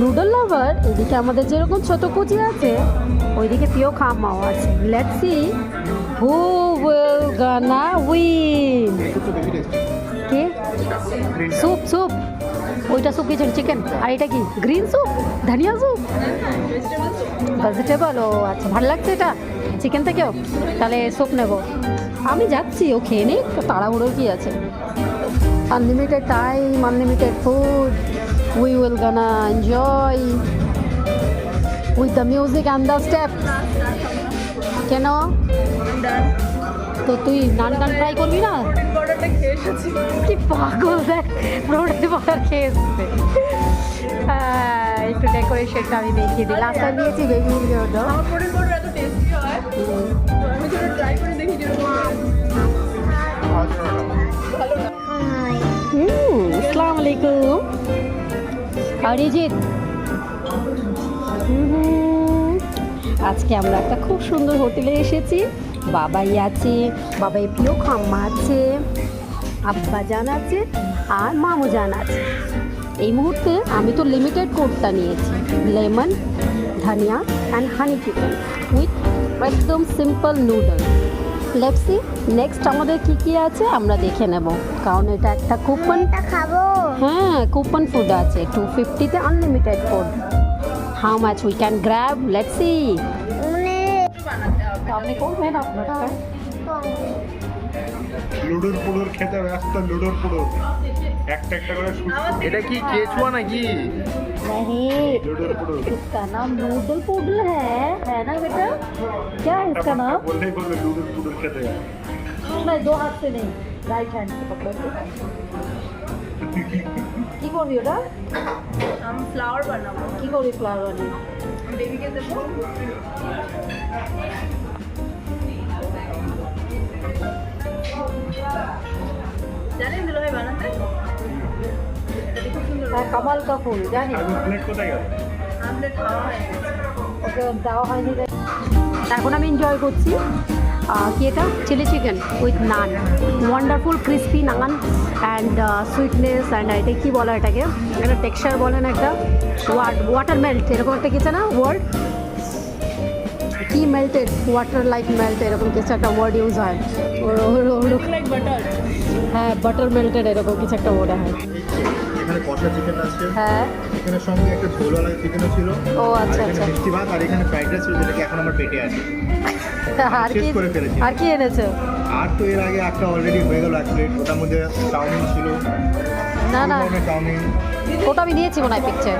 Noodle লাভার এদিকে আমাদের যেরকম ছোট কুচি আছে, ওইদিকে পিও খামাও আছে। Let's see who will gonna win K? Soup soup ওইটা স্যুপ কিচেন চিকেন আর এটা কি? গ্রিন স্যুপ ধনিয়া স্যুপ ভেজিটেবল ও আচ্ছা ভালো লাগছে এটা? চিকেন থেকেও? তাহলে স্যুপ নেব। আমি যাচ্ছি, ও খেয়ে নিই তাড়াহুড়ো কি আছে? Unlimited time unlimited food we will gonna enjoy with the music and the step কেন তো তুই নান গান ট্রাই করবি না? কি পাগল দেখ রোডে বর্ডার খেয়ে এসছে। একটু ডেকোরেশনটা আমি দেখিয়ে দিই। লাস্ট টাইম দিয়েছি বেবি ওটা আমার পাউডার এত টেস্টি হয়। আমি ট্রাই করে দেখি। আলাইকুম। অরিজিৎ। আজকে আমরা একটা খুব সুন্দর হোটেলে এসেছি। বাবাই আছে, বাবাই প্রিয় খাম্মা আছে, আব্বা জান আছে, আর মামু জান আছে। এই মুহূর্তে আমি তো লিমিটেড কোডটা নিয়েছি। Lemon, dhania and honey chicken with একদম simple noodle let's see next আমাদের কি কি আছে? আমরা দেখে নেব। কারণ এটা একটা কুপন খাব। হ্যাঁ কুপন ফুড আছে। Two ফিফটিতে unlimited food how much we can grab let's see আপনি আপনারা লুডোর পুডোর খেতে ব্যস্ত লুডোর পুডোর একটা একটা করে শুট এটা কি কেচুয়া নাকি नहीं লুডোর পুডোর इसका नाम नूडल पुडल है है ना बेटा क्या है इसका नाम বললেই বলবে লুডোর পুডোর খেতে नहीं दो हाथ से नहीं राइट हैंड से पकड़ो কি করবি ওটা আমি ফ্লাওয়ার বানাবো কি করবি ফ্লাওয়ার বানিয়ে বেবিকে দেবো জানেন দিল বানাতে হ্যাঁ কামাল কা ফুল জানি হয়ে ওকে দেওয়া হয়নি। এখন আমি এনজয় করছি। কি এটা? Chilli chicken with naan wonderful crispy naan and sweetness and এটা কী বলে এটাকে? একটা টেক্সচার বলেন একটা? ওয়াটার মেল্ট এরকম একটা কিছু না? ওয়ার্ড কি মেল্টেড ওয়াটার লাইক মেল্ট এরকম কিছু একটা ওয়ার্ড ইউজ হয়। হ্যাঁ বাটার মেল্টেড এরকম কিছু একটা ওয়ার্ড হয়। এখানে কষা চিকেন আছে। হ্যাঁ। চিকেনের সঙ্গে একটা ঝোলওয়ালা চিকেনও ছিল। ও আচ্ছা আচ্ছা। মিষ্টি ভাত আর এখানে ফ্রাইড রাইস ছিল যেটা কি এখন আমার পেটে আছে। আর কি শেষ করে ফেলেছি। আর কি এনেছো? আর তো এর আগে একটা অলরেডি হয়ে গেল এক প্লেট ওটার মধ্যে চাউমিন ছিল। না না। চাউমিন। ওটা আমি নিয়েছি মনে হয় পিকচার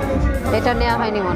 এটা নেওয়া হয়নি মনে।